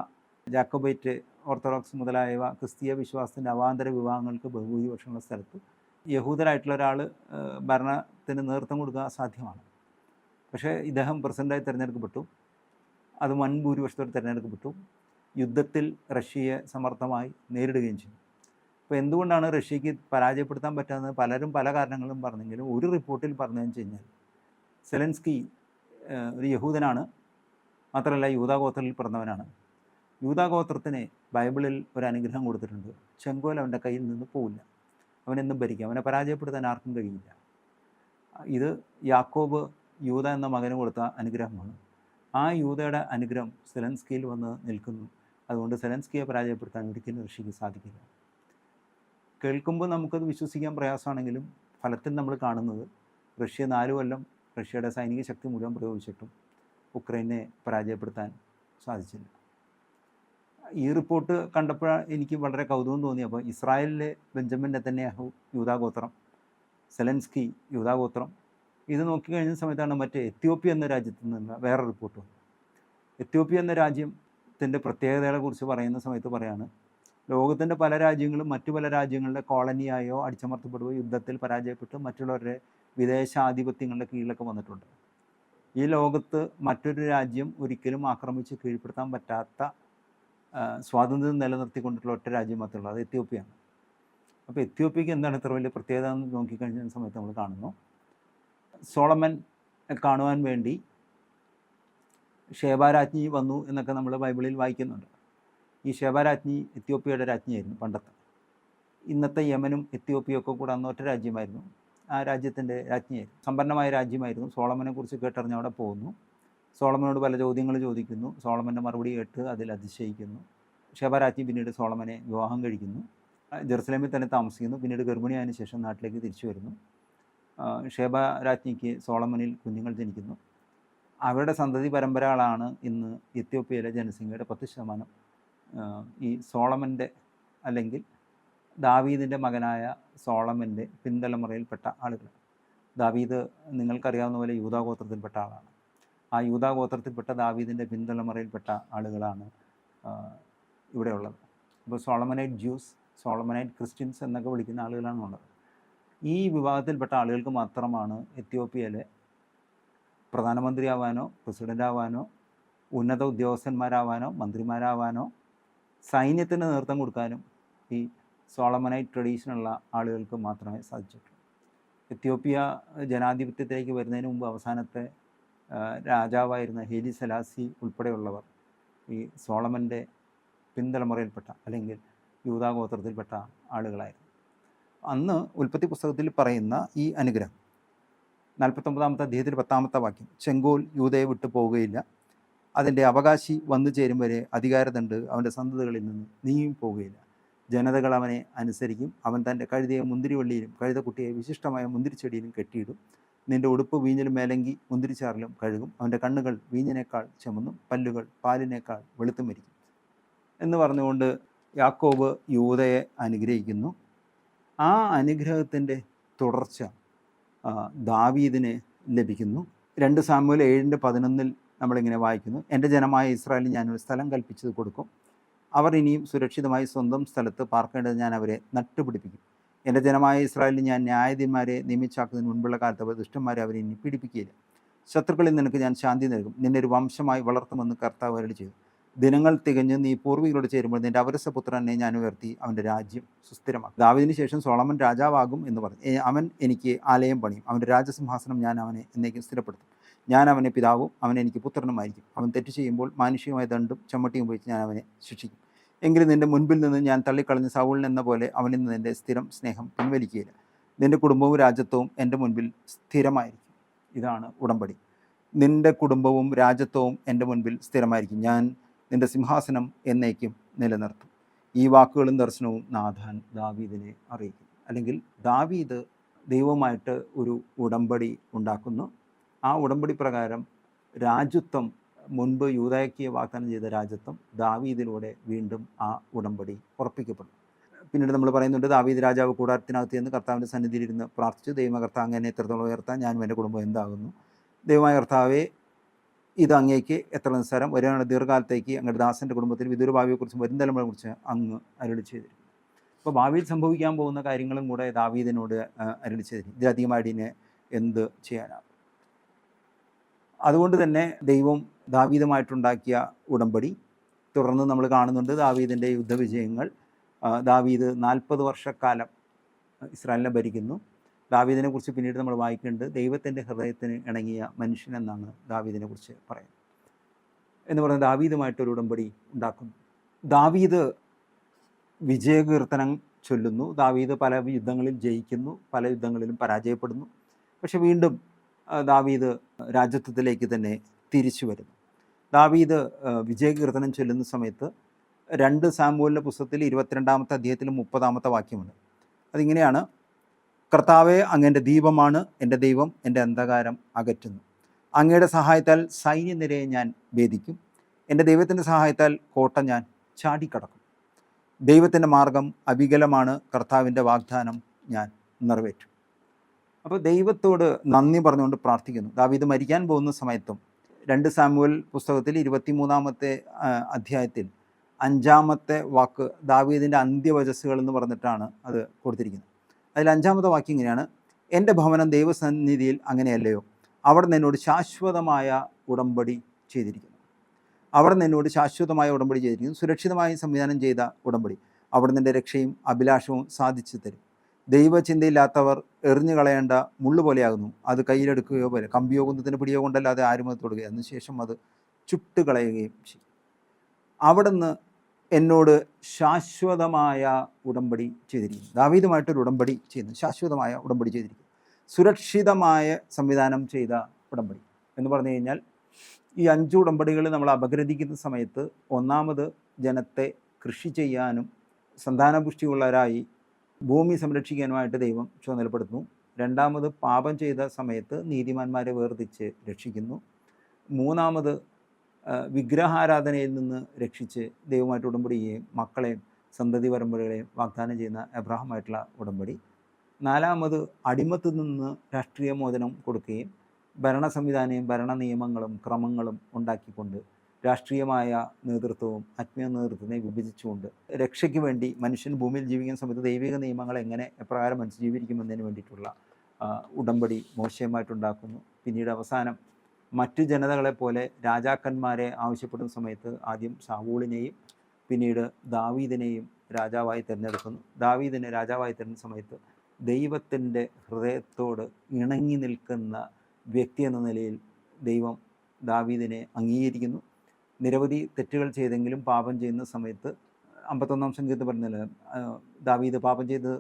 ജാക്കോബൈറ്റ് ഓർത്തഡോക്സ് മുതലായവ ക്രിസ്തീയ വിശ്വാസത്തിന്റെ അവാന്തര വിഭാഗങ്ങൾക്ക് ബഹുഭൂരിപക്ഷമുള്ള സ്ഥലത്ത് യഹൂദരായിട്ടുള്ള ഒരാൾ ഭരണത്തിന് നേതൃത്വം കൊടുക്കുക സാധ്യമാണ് പക്ഷേ ഇദ്ദേഹം പ്രസിഡന്റായി തിരഞ്ഞെടുക്കപ്പെട്ടു. അത് വൻ ഭൂരിപക്ഷത്തോടെ തിരഞ്ഞെടുക്കപ്പെട്ടു. യുദ്ധത്തിൽ റഷ്യയെ സമർത്ഥമായി നേരിടുകയും ചെയ്തു. അപ്പോൾ എന്തുകൊണ്ടാണ് റഷ്യക്ക് പരാജയപ്പെടുത്താൻ പറ്റാത്തത്? പലരും പല കാരണങ്ങളും പറഞ്ഞെങ്കിലും ഒരു റിപ്പോർട്ടിൽ പറഞ്ഞതെന്ന് വെച്ച് കഴിഞ്ഞാൽ സെലൻസ്കി ഒരു യഹൂദനാണ്. മാത്രമല്ല യൂതാഗോത്രത്തിൽ പിറന്നവനാണ്. യൂതാഗോത്രത്തിന് ബൈബിളിൽ ഒരു അനുഗ്രഹം കൊടുത്തിട്ടുണ്ട്. ചെങ്കോൽ അവന്റെ കയ്യിൽ നിന്ന് പോവില്ല. അവനെന്നും ഭരിക്കും. അവനെ പരാജയപ്പെടുത്താൻ ആർക്കും കഴിയില്ല. ഇത് യാക്കോബ് യൂത എന്ന മകന് കൊടുത്ത അനുഗ്രഹമാണ്. ആ യൂതയുടെ അനുഗ്രഹം സെലൻസ്കിയിൽ വന്ന് നിൽക്കുന്നു. അതുകൊണ്ട് സെലൻസ്കിയെ പരാജയപ്പെടുത്താൻ ഒരിക്കലും ഋഷിക്ക് സാധിക്കില്ല. കേൾക്കുമ്പോൾ നമുക്കത് വിശ്വസിക്കാൻ പ്രയാസമാണെങ്കിലും ഫലത്തിൽ നമ്മൾ കാണുന്നത് റഷ്യ നാല് കൊല്ലം റഷ്യയുടെ സൈനിക ശക്തി മുഴുവൻ പ്രയോഗിച്ചിട്ടും ഉക്രൈനെ പരാജയപ്പെടുത്താൻ സാധിച്ചില്ല. ഈ റിപ്പോർട്ട് കണ്ടപ്പോൾ എനിക്ക് വളരെ കൗതുകം തോന്നി. അപ്പോൾ ഇസ്രായേലിലെ ബെഞ്ചമിൻ നെതന്യാഹു യൂതാഗോത്രം സെലൻസ്കി യൂതാഗോത്രം ഇത് നോക്കിക്കഴിഞ്ഞ സമയത്താണ് മറ്റേ എത്യോപ്യ എന്ന രാജ്യത്ത് നിന്ന് വേറെ റിപ്പോർട്ട് വന്നത്. എത്യോപ്യ എന്ന രാജ്യത്തിന്റെ പ്രത്യേകതകളെക്കുറിച്ച് പറയുന്ന സമയത്ത് പറയാണ് ലോകത്തിന്റെ പല രാജ്യങ്ങളും മറ്റു പല രാജ്യങ്ങളുടെ കോളനിയായോ അടിച്ചമർത്തപ്പെടുകയോ യുദ്ധത്തിൽ പരാജയപ്പെട്ട് മറ്റുള്ളവരുടെ വിദേശാധിപത്യങ്ങളുടെ കീഴിലൊക്കെ വന്നിട്ടുണ്ട്. ഈ ലോകത്ത് മറ്റൊരു രാജ്യം ഒരിക്കലും ആക്രമിച്ച് കീഴ്പ്പെടുത്താൻ പറ്റാത്ത സ്വാതന്ത്ര്യം നിലനിർത്തിക്കൊണ്ടിട്ടുള്ള ഒറ്റ രാജ്യം മാത്രമേ അത് എത്യോപ്യയാണ്. അപ്പോൾ എത്യോപ്യയ്ക്ക് എന്താണ് ഇത്ര വലിയ പ്രത്യേകത എന്ന് നോക്കിക്കഴിഞ്ഞ സമയത്ത് നമ്മൾ കാണുന്നു. സോളമൻ കാണുവാൻ വേണ്ടി ഷേബാരാജ്ഞി വന്നു എന്നൊക്കെ നമ്മൾ ബൈബിളിൽ വായിക്കുന്നുണ്ട്. ഈ ഷേബാരാജ്ഞി എത്യോപ്യയുടെ രാജ്ഞിയായിരുന്നു പണ്ടത്തെ. ഇന്നത്തെ യമനും എത്യോപ്യയും ഒക്കെ കൂടെ അന്നൊറ്റ രാജ്യമായിരുന്നു. ആ രാജ്യത്തിന്റെ രാജ്ഞിയായിരുന്നു. സമ്പന്നമായ രാജ്യമായിരുന്നു. സോളമനെ കുറിച്ച് കേട്ടറിഞ്ഞ് അവിടെ പോകുന്നു. സോളമനോട് പല ചോദ്യങ്ങൾ ചോദിക്കുന്നു. സോളമന്റെ മറുപടി കേട്ട് അതിൽ അതിശയിക്കുന്നു. ഷബരാജ്ഞി പിന്നീട് സോളമനെ വിവാഹം കഴിക്കുന്നു. ജെറുസലേമിൽ തന്നെ താമസിക്കുന്നു. പിന്നീട് ഗർഭിണിയായതിനു ശേഷം നാട്ടിലേക്ക് തിരിച്ചു വരുന്നു. ഷേബ രാജ്ഞിക്ക് സോളമനിൽ കുഞ്ഞുങ്ങൾ ജനിക്കുന്നു. അവരുടെ സന്തതി പരമ്പരകളാണ് ഇന്ന് എത്യോപ്യയിലെ ജനസംഖ്യയുടെ പത്ത് ശതമാനം. ഈ സോളമന്റെ അല്ലെങ്കിൽ ദാവീദിന്റെ മകനായ സോളമന്റെ പിന്തലമുറയിൽപ്പെട്ട ആളുകൾ ദാവീദ് നിങ്ങൾക്കറിയാവുന്ന പോലെ യൂതാഗോത്രത്തിൽപ്പെട്ട ആളാണ്. ആ യൂതാഗോത്രത്തിൽപ്പെട്ട ദാവീദിന്റെ പിന്തലമുറയിൽപ്പെട്ട ആളുകളാണ് ഇവിടെയുള്ളത് അപ്പോൾ സോളമനൈറ്റ് ജ്യൂസ് സോളമനൈറ്റ് ക്രിസ്ത്യൻസ് എന്നൊക്കെ വിളിക്കുന്ന ആളുകളാണ് ഉള്ളത്. ഈ വിഭാഗത്തിൽപ്പെട്ട ആളുകൾക്ക് മാത്രമാണ് എത്യോപ്യയിലെ പ്രധാനമന്ത്രിയാവാനോ പ്രസിഡന്റ് ആവാനോ ഉന്നത ഉദ്യോഗസ്ഥന്മാരാവാനോ മന്ത്രിമാരാവാനോ സൈന്യത്തിന് നേതൃത്വം കൊടുക്കാനും ഈ സോളമനൈറ്റ് ട്രഡീഷനുള്ള ആളുകൾക്ക് മാത്രമേ സാധിച്ചിട്ടുള്ളൂ. എത്യോപ്യ ജനാധിപത്യത്തിലേക്ക് വരുന്നതിന് മുമ്പ് അവസാനത്തെ രാജാവായിരുന്ന ഹേലി സലാസി ഉൾപ്പെടെയുള്ളവർ ഈ സോളമന്റെ പിന്തലമുറയിൽപ്പെട്ട അല്ലെങ്കിൽ യൂതാഗോത്രത്തിൽപ്പെട്ട ആളുകളായിരുന്നു. അന്ന് ഉൽപ്പത്തി പുസ്തകത്തിൽ പറയുന്ന ഈ അനുഗ്രഹം നാൽപ്പത്തൊമ്പതാമത്തെ അധ്യായത്തിൽ പത്താമത്തെ വാക്യം ചെങ്കോൽ യൂതയെ വിട്ടു പോവുകയില്ല. അതിന്റെ അവകാശി വന്നു ചേരും വരെ അധികാരതണ്ട് അവന്റെ സന്തതികളിൽ നിന്ന്. നീയും പോവുകയില്ല. ജനതകൾ അവനെ അനുസരിക്കും. അവൻ തന്റെ കഴുതയെ മുന്തിരിവള്ളിയിലും കഴുതക്കുട്ടിയെ വിശിഷ്ടമായ മുന്തിരിച്ചെടിയിലും കെട്ടിയിടും. നിന്റെ ഉടുപ്പ് വീഞ്ഞിലും മേലങ്കി മുന്തിരിച്ചാറിലും കഴുകും. അവന്റെ കണ്ണുകൾ വീഞ്ഞിനേക്കാൾ ചുമന്നും പല്ലുകൾ പാലിനേക്കാൾ വെളുത്തും മരിക്കും എന്ന് പറഞ്ഞുകൊണ്ട് യാക്കോബ് യൂതയെ അനുഗ്രഹിക്കുന്നു. ആ അനുഗ്രഹത്തിന്റെ തുടർച്ച ദാവീദിന് ലഭിക്കുന്നു. രണ്ട് സാമുവൽ ഏഴിന്റെ പതിനൊന്നിൽ നമ്മളിങ്ങനെ വായിക്കുന്നു. എന്റെ ജനമായ ഇസ്രായേലിന് ഞാനൊരു സ്ഥലം കൽപ്പിച്ചത് കൊടുക്കും. അവർ ഇനിയും സുരക്ഷിതമായി സ്വന്തം സ്ഥലത്ത് പാർക്കേണ്ടത് ഞാൻ അവരെ നട്ടുപിടിപ്പിക്കും. എന്റെ ജനമായ ഇസ്രായേലിന് ഞാൻ ന്യായാധിപന്മാരെ നിയമിച്ചാക്കുന്നതിന് മുൻപുള്ള കാലത്ത് അവർ ദുഷ്ടന്മാരെ അവരെ ഇനി പിടിപ്പിക്കുകയില്ല ശത്രുക്കളിൽ നിനക്ക് ഞാൻ ശാന്തി നൽകും. നിന്നെ ഒരു വംശമായി വളർത്തുമെന്ന് കർത്താവ് അരളി ചെയ്തു. ദിനങ്ങൾ തികഞ്ഞ് നീ പൂർവികളോട് ചേരുമ്പോൾ നിന്റെ അവരസപുത്രനെ ഞാൻ ഉയർത്തി അവന്റെ രാജ്യം സുസ്ഥിരമാക്കും. ദാവിദിന് ശേഷം സോളമൻ രാജാവാകും എന്ന് പറഞ്ഞു. അവൻ എനിക്ക് ആലയം പണിയും. അവന്റെ രാജസിംഹാസനം ഞാൻ അവനെ എന്നേക്കും സ്ഥിരപ്പെടുത്തും. ഞാൻ അവനെ പിതാവും അവൻ എനിക്ക് പുത്രനുമായിരിക്കും. അവൻ തെറ്റ് ചെയ്യുമ്പോൾ മാനുഷികമായ ദണ്ടും ചമ്മട്ടിയും ഉപയോഗിച്ച് ഞാൻ അവനെ ശിക്ഷിക്കും. എങ്കിലും നിന്റെ മുൻപിൽ നിന്ന് ഞാൻ തള്ളിക്കളഞ്ഞ സൗളിൻ എന്ന പോലെ അവനിൽ നിന്ന് എന്റെ സ്ഥിരം സ്നേഹം പിൻവലിക്കുകയില്ല. നിന്റെ കുടുംബവും രാജ്യത്വവും എന്റെ മുൻപിൽ സ്ഥിരമായിരിക്കും. ഇതാണ് ഉടമ്പടി. നിന്റെ കുടുംബവും രാജ്യത്വവും എന്റെ മുൻപിൽ സ്ഥിരമായിരിക്കും. ഞാൻ നിന്റെ സിംഹാസനം എന്നേക്കും നിലനിർത്തും. ഈ വാക്കുകളും ദർശനവും നാഥാൻ ദാവീദിനെ അറിയിക്കും അല്ലെങ്കിൽ ദാവീദ് ദൈവവുമായിട്ട് ഒരു ഉടമ്പടി ഉണ്ടാക്കുന്നു. ആ ഉടമ്പടി പ്രകാരം രാജ്യത്വം മുൻപ് യൂതായ്ക്ക് വാഗ്ദാനം ചെയ്ത രാജ്യത്വം ദാവീദിലൂടെ വീണ്ടും ആ ഉടമ്പടി ഉറപ്പിക്കപ്പെടും പിന്നീട് നമ്മൾ പറയുന്നുണ്ട് ദാവീദ് രാജാവ് കൂടാരത്തിനകത്ത് നിന്ന് കർത്താവിന്റെ സന്നിധിയിലിരുന്ന് പ്രാർത്ഥിച്ചു ദൈവ കർത്താവ് അങ്ങനെ എത്രത്തോളം ഉയർത്താൻ ഞാനും എന്റെ കുടുംബം എന്താകുന്നു. ദൈവമായ കർത്താവെ ഇത് അങ്ങേക്ക് എത്ര നിസ്സാരം. വരാനുള്ള ദീർഘകാലത്തേക്ക് അങ്ങയുടെ ദാസന്റെ കുടുംബത്തിൽ വിദൂര ഭാവിയെക്കുറിച്ചും വരും തലമുറയെക്കുറിച്ച് അങ്ങ് അരുളി ചെയ്തിരിക്കുന്നു അപ്പോൾ ഭാവിയിൽ സംഭവിക്കാൻ പോകുന്ന കാര്യങ്ങളും കൂടെ ദാവീദിനോട് അരുളി ചെയ്തിരിക്കും ഇതിലധികമായിട്ട് ഇനി എന്ത് ചെയ്യാനാണ് അതുകൊണ്ട് തന്നെ ദൈവം ദാവീതമായിട്ടുണ്ടാക്കിയ ഉടമ്പടി. തുടർന്ന് നമ്മൾ കാണുന്നുണ്ട് ദാവീദിന്റെ യുദ്ധവിജയങ്ങൾ. ദാവീദ് നാൽപ്പത് വർഷക്കാലം ഇസ്രായേലിനെ ഭരിക്കുന്നു. ദാവീദിനെ കുറിച്ച് പിന്നീട് നമ്മൾ വായിക്കുന്നുണ്ട് ദൈവത്തിന്റെ ഹൃദയത്തിന് ഇണങ്ങിയ മനുഷ്യൻ എന്നാണ് ദാവീദിനെ കുറിച്ച് പറയുന്നത്. എന്ന് പറഞ്ഞാൽ ദാവീദുമായിട്ടൊരു ഉടമ്പടി ഉണ്ടാക്കുന്നു. ദാവീദ് വിജയകീർത്തനം ചൊല്ലുന്നു. ദാവീദ് പല യുദ്ധങ്ങളിൽ ജയിക്കുന്നു പല യുദ്ധങ്ങളിലും പരാജയപ്പെടുന്നു. പക്ഷെ വീണ്ടും ദാവീദ് രാജ്യത്വത്തിലേക്ക് തന്നെ തിരിച്ചു വരുന്നു. ദാവീദ് വിജയകീർത്തനം ചൊല്ലുന്ന സമയത്ത് രണ്ട് സാമ്പൂലിന്റെ പുസ്തകത്തിൽ ഇരുപത്തിരണ്ടാമത്തെ അധ്യായത്തിൽ മുപ്പതാമത്തെ വാക്യമുണ്ട്. അതിങ്ങനെയാണ് കർത്താവെ അങ്ങന്റെ ദീപമാണ് എന്റെ ദൈവം എന്റെ അന്ധകാരം അകറ്റുന്നു. അങ്ങയുടെ സഹായത്താൽ സൈന്യനിരയെ ഞാൻ ഭേദിക്കും. എന്റെ ദൈവത്തിന്റെ സഹായത്താൽ കോട്ട ഞാൻ ചാടിക്കടക്കും. ദൈവത്തിന്റെ മാർഗം അവികലമാണ്. കർത്താവിന്റെ വാഗ്ദാനം ഞാൻ നിറവേറ്റും. അപ്പോൾ ദൈവത്തോട് നന്ദി പറഞ്ഞുകൊണ്ട് പ്രാർത്ഥിക്കുന്നു. ദാവീദ് മരിക്കാൻ പോകുന്ന സമയത്തും രണ്ട് സാമുവൽ പുസ്തകത്തിൽ ഇരുപത്തിമൂന്നാമത്തെ അധ്യായത്തിൽ അഞ്ചാമത്തെ വാക്ക് ദാവീദിന്റെ അന്ത്യവചസ്സുകൾ എന്ന് പറഞ്ഞിട്ടാണ് അത് കൊടുത്തിരിക്കുന്നത്. അതിൽ അഞ്ചാമത്തെ വാക്യം ഇങ്ങനെയാണ്. എന്റെ ഭവനം ദൈവസന്നിധിയിൽ അങ്ങനെയല്ലയോ? അവിടെ എന്നോട് ശാശ്വതമായ ഉടമ്പടി ചെയ്തിരിക്കുന്നു. അവിടെ എന്നോട് ശാശ്വതമായ ഉടമ്പടി ചെയ്തിരിക്കുന്നു. സുരക്ഷിതമായി സംവിധാനം ചെയ്ത ഉടമ്പടി. അവിടെ എന്റെ രക്ഷയും അഭിലാഷവും സാധിച്ചു തരും. ദൈവചിന്തയില്ലാത്തവർ എറിഞ്ഞു കളയേണ്ട മുള്ളു പോലെയാകുന്നു. അത് കയ്യിലെടുക്കുകയോ പോലെ കമ്പിയോ കുന്നത്തിന് പിടിയോ കൊണ്ടല്ലാതെ ആരും അത് തൊടുകയും അതിനുശേഷം അത് ചുട്ടുകളയുകയും ചെയ്യും. അവിടുന്ന് എന്നോട് ശാശ്വതമായ ഉടമ്പടി ചെയ്തിരിക്കുന്നു. ദാവീദുമായിട്ടൊരു ഉടമ്പടി ചെയ്യുന്നു. ശാശ്വതമായ ഉടമ്പടി ചെയ്തിരിക്കുന്നു. സുരക്ഷിതമായ സംവിധാനം ചെയ്ത ഉടമ്പടി എന്ന് പറഞ്ഞു കഴിഞ്ഞാൽ ഈ അഞ്ച് ഉടമ്പടികൾ നമ്മൾ അപഗ്രഥിക്കുന്ന സമയത്ത് ഒന്നാമത് ജനത്തെ കൃഷി ചെയ്യാനും സന്താനപുഷ്ടിയുള്ളവരായി ഭൂമി സംരക്ഷിക്കാനുമായിട്ട് ദൈവം ചുമതലപ്പെടുത്തുന്നു. രണ്ടാമത് പാപം ചെയ്ത സമയത്ത് നീതിമാന്മാരെ വേർതിച്ച് രക്ഷിക്കുന്നു. മൂന്നാമത് വിഗ്രഹാരാധനയിൽ നിന്ന് രക്ഷിച്ച് ദൈവമായിട്ട് ഉടമ്പടി ചെയ്യുകയും മക്കളെയും സന്തതി പരമ്പരകളെയും വാഗ്ദാനം ചെയ്യുന്ന എബ്രാഹമായിട്ടുള്ള ഉടമ്പടി. നാലാമത് അടിമത്തിൽ നിന്ന് രാഷ്ട്രീയ മോചനം കൊടുക്കുകയും ഭരണ സംവിധാനവും ഭരണ നിയമങ്ങളും ക്രമങ്ങളും ഉണ്ടാക്കിക്കൊണ്ട് രാഷ്ട്രീയമായ നേതൃത്വവും ആത്മീയ നേതൃത്വത്തിനെ വിഭജിച്ചുകൊണ്ട് രക്ഷയ്ക്ക് വേണ്ടി മനുഷ്യൻ ഭൂമിയിൽ ജീവിക്കുന്ന സമയത്ത് ദൈവിക നിയമങ്ങൾ എങ്ങനെ എപ്രകാരം മനുഷ്യ ജീവിക്കുമെന്നതിന് വേണ്ടിയിട്ടുള്ള ഉടമ്പടി മോശമായിട്ടുണ്ടാക്കുന്നു. പിന്നീട് അവസാനം മറ്റു ജനതകളെ പോലെ രാജാക്കന്മാരെ ആവശ്യപ്പെടുന്ന സമയത്ത് ആദ്യം ഷാവൂളിനെയും പിന്നീട് ദാവീദിനെയും രാജാവായി തിരഞ്ഞെടുക്കുന്നു. ദാവീദിനെ രാജാവായി തരുന്ന സമയത്ത് ദൈവത്തിന്റെ ഹൃദയത്തോട് ഇണങ്ങി നിൽക്കുന്ന വ്യക്തി എന്ന നിലയിൽ ദൈവം ദാവീദിനെ അംഗീകരിക്കുന്നു. നിരവധി തെറ്റുകൾ ചെയ്തെങ്കിലും പാപം ചെയ്യുന്ന സമയത്ത് അമ്പത്തൊന്നാം സംഗീതത്തിൽ പറഞ്ഞല്ലോ ദാവീദ് പാപം ചെയ്ത്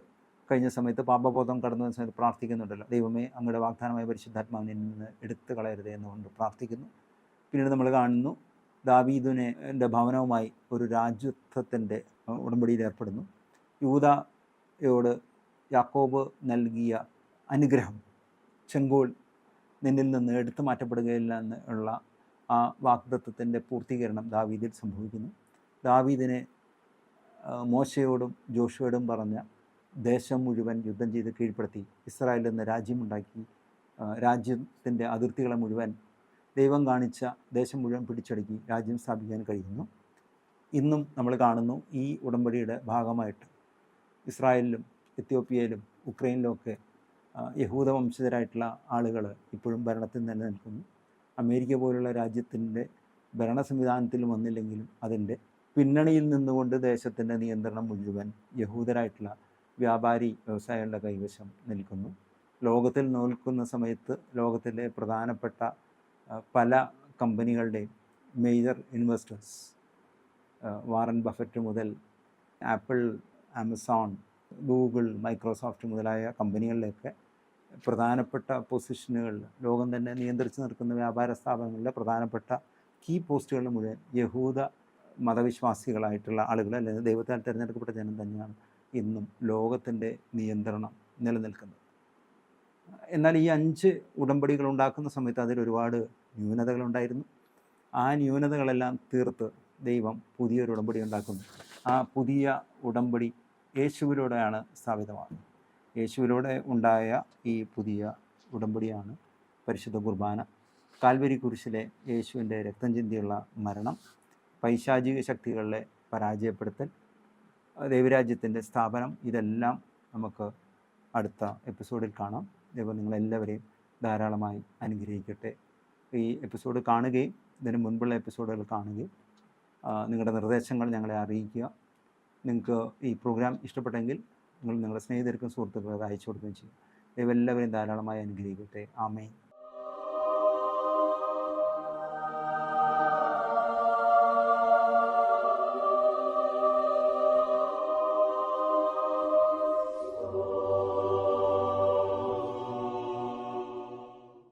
കഴിഞ്ഞ സമയത്ത് പാപബോധം കടന്നു വന്ന സമയത്ത് പ്രാർത്ഥിക്കുന്നുണ്ടല്ലോ. ദൈവമേ അങ്ങയുടെ വാഗ്ദാനമായ പരിശുദ്ധാത്മാവിനെ നിന്ന് എടുത്തു കളയരുത് എന്നുകൊണ്ട് പ്രാർത്ഥിക്കുന്നു. പിന്നീട് നമ്മൾ കാണുന്നു ദാവീദിനെ എന്റെ ഭവനവുമായി ഒരു രാജ്യത്വത്തിന്റെ ഉടമ്പടിയിൽ ഏർപ്പെടുന്നു. യൂതയോട് യാക്കോബ് നൽകിയ അനുഗ്രഹം ചെങ്കോൾ നിന്നിൽ നിന്ന് എടുത്തു മാറ്റപ്പെടുകയില്ല എന്നുള്ള ആ വാഗ്ദത്വത്തിന്റെ പൂർത്തീകരണം ദാവീദിൽ സംഭവിക്കുന്നു. ദാവീദിനെ മോശയോടും ജോഷുവോടും പറഞ്ഞ ദേശം മുഴുവൻ യുദ്ധം ചെയ്ത് കീഴ്പ്പെടുത്തി ഇസ്രായേൽ എന്ന രാജ്യമുണ്ടാക്കി രാജ്യത്തിന്റെ അതിർത്തികളെ മുഴുവൻ ദൈവം കാണിച്ച ദേശം മുഴുവൻ പിടിച്ചടക്കി രാജ്യം സ്ഥാപിക്കാൻ കഴിയുന്നു. ഇന്നും നമ്മൾ കാണുന്നു ഈ ഉടമ്പടിയുടെ ഭാഗമായിട്ട് ഇസ്രായേലിലും എത്യോപ്യയിലും ഉക്രൈനിലുമൊക്കെ യഹൂദ വംശജരായിട്ടുള്ള ആളുകൾ ഇപ്പോഴും ഭരണത്തിൽ നിലനിൽക്കുന്നു. അമേരിക്ക പോലുള്ള രാജ്യത്തിന്റെ ഭരണ സംവിധാനത്തിൽ വന്നില്ലെങ്കിലും അതിന്റെ പിന്നണിയിൽ നിന്നുകൊണ്ട് ദേശത്തിന്റെ നിയന്ത്രണം മുഴുവൻ യഹൂദരായിട്ടുള്ള വ്യാപാരി വ്യവസായികളുടെ കൈവശം നിൽക്കുന്നു. ലോകത്തിൽ നോൽക്കുന്ന സമയത്ത് ലോകത്തിലെ പ്രധാനപ്പെട്ട പല കമ്പനികളുടെയും മേജർ ഇൻവെസ്റ്റേഴ്സ് വാറൻ ബഫറ്റ് മുതൽ ആപ്പിൾ ആമസോൺ ഗൂഗിൾ മൈക്രോസോഫ്റ്റ് മുതലായ കമ്പനികളിലൊക്കെ പ്രധാനപ്പെട്ട പൊസിഷനുകളിൽ ലോകം തന്നെ നിയന്ത്രിച്ചു നിൽക്കുന്ന വ്യാപാര സ്ഥാപനങ്ങളിലെ പ്രധാനപ്പെട്ട കീ പോസ്റ്റുകളിൽ മുഴുവൻ യഹൂദ മതവിശ്വാസികളായിട്ടുള്ള ആളുകൾ അല്ലെങ്കിൽ ദൈവത്താൽ തിരഞ്ഞെടുക്കപ്പെട്ട ജനം തന്നെയാണ് ഇന്നും ലോകത്തിന്റെ നിയന്ത്രണം നിലനിൽക്കുന്നത്. എന്നാൽ ഈ അഞ്ച് ഉടമ്പടികൾ ഉണ്ടാക്കുന്ന സമയത്ത് അതിൽ ഒരുപാട് ന്യൂനതകളുണ്ടായിരുന്നു ആ ന്യൂനതകളെല്ലാം തീർത്ത് ദൈവം പുതിയൊരു ഉടമ്പടി ഉണ്ടാക്കുന്നു. ആ പുതിയ ഉടമ്പടി യേശുവിലൂടെയാണ് സ്ഥാപിതമാകുന്നത്. യേശുവിലൂടെ ഉണ്ടായ ഈ പുതിയ ഉടമ്പടിയാണ് പരിശുദ്ധ കുർബാന. കാൽവരി കുരിശിലെ യേശുവിന്റെ രക്തം ചിന്തിയുള്ള മരണം പൈശാചിക ശക്തികളിലെ പരാജയപ്പെടുത്തൽ ദൈവരാജ്യത്തിന്റെ സ്ഥാപനം ഇതെല്ലാം നമുക്ക് അടുത്ത എപ്പിസോഡിൽ കാണാം. ദൈവം നിങ്ങളെല്ലാവരെയും ധാരാളമായി അനുഗ്രഹിക്കട്ടെ. ഈ എപ്പിസോഡ് കാണുകയും ഇതിന് മുൻപുള്ള എപ്പിസോഡുകൾ കാണുകയും നിങ്ങളുടെ നിർദ്ദേശങ്ങൾ ഞങ്ങളെ അറിയിക്കുക. നിങ്ങൾക്ക് ഈ പ്രോഗ്രാം ഇഷ്ടപ്പെട്ടെങ്കിൽ നിങ്ങൾ നിങ്ങളുടെ സ്നേഹിതർക്കും സുഹൃത്തുക്കൾക്കും അയച്ചു കൊടുക്കുകയും ചെയ്യും. ദൈവം എല്ലാവരെയും ധാരാളമായി അനുഗ്രഹിക്കട്ടെ. ആമേൻ.